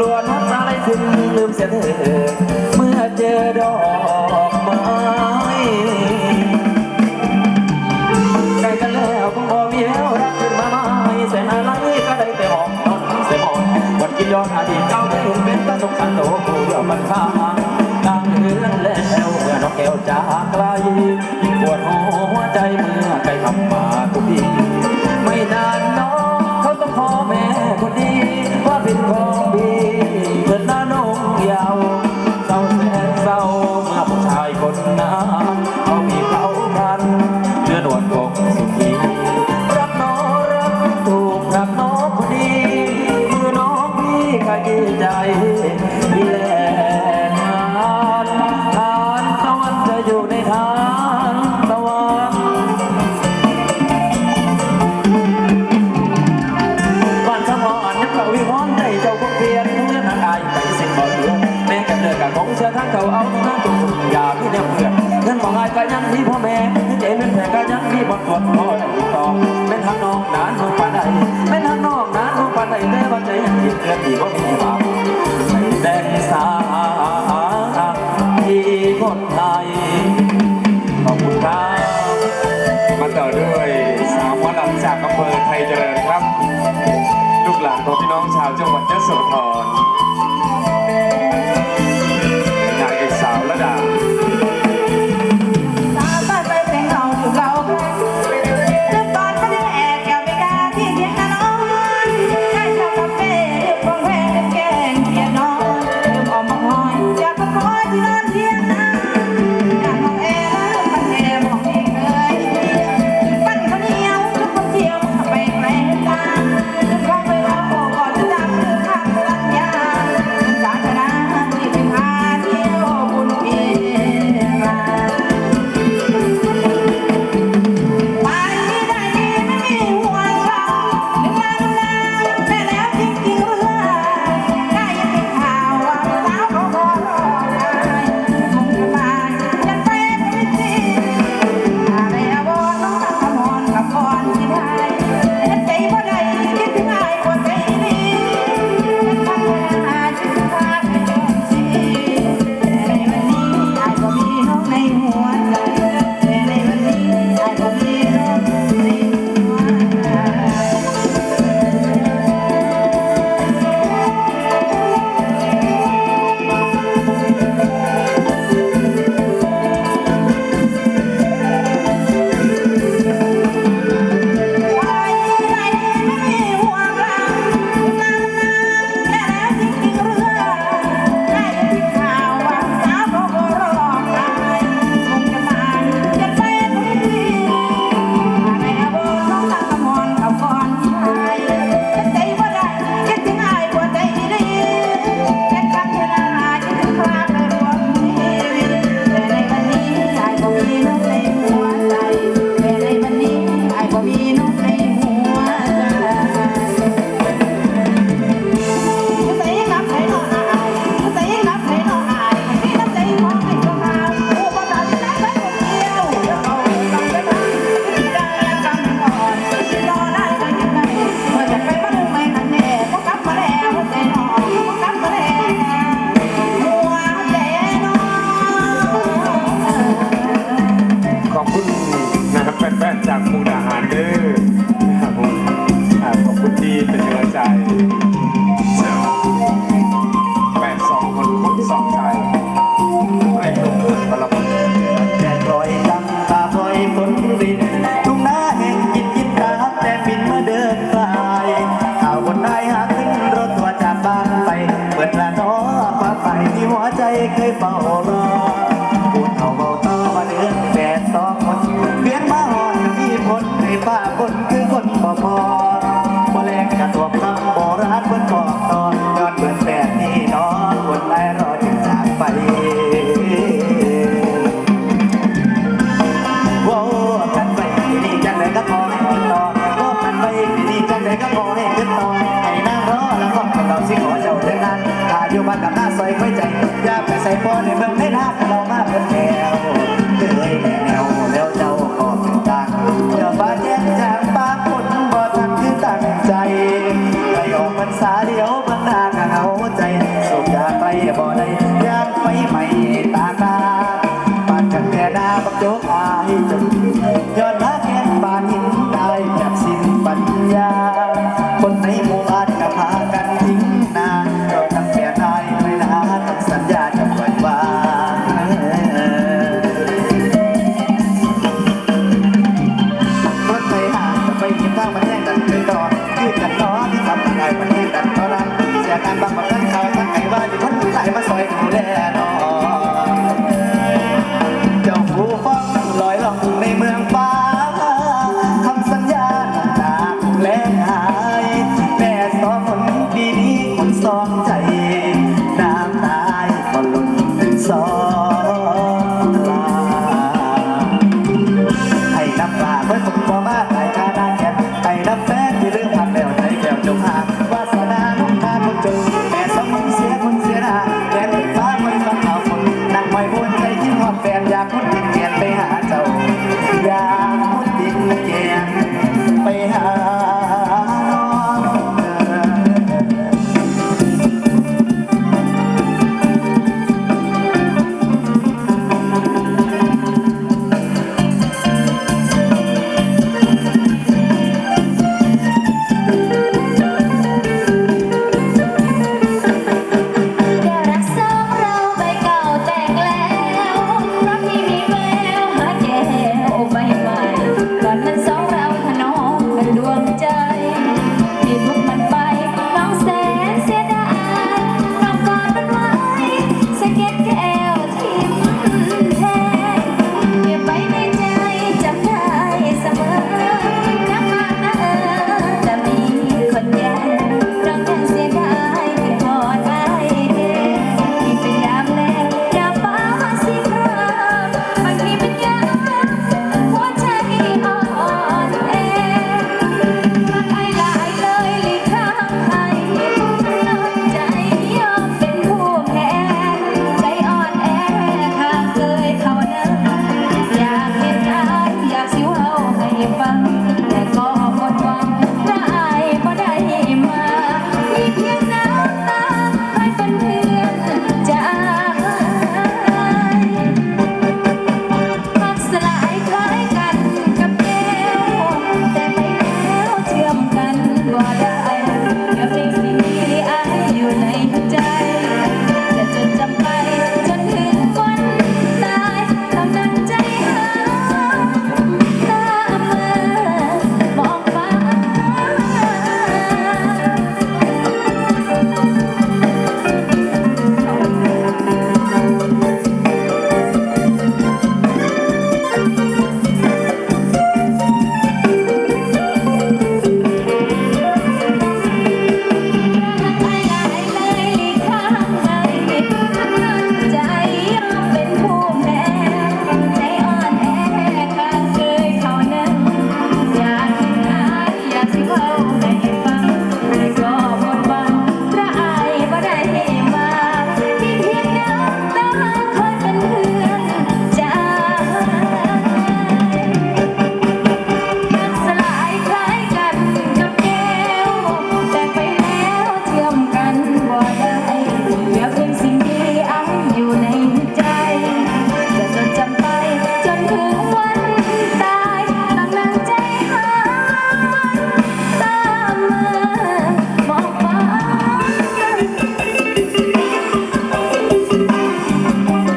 กลัวน้ำตาไหลซึมลืมเสียเธอเมื่อเจอดอกไม้ใกล้กันแล้วคงพอมีแล้วรักขึ้นมาไม่แสนอะไรก็ได้แต่หอมเสียหอมวันกินยอดอดีตเก่าไม่เป็นประสบการโตเรื่องมันข้ามกลางเรื่องแล้วเมื่อน้องแก้วจากไกลปวดหัวใจเมื่อไกลทำมาทุกทีไม่นานน้องเขาต้องขอแม่คนดี I'll ก่ คนสองใจ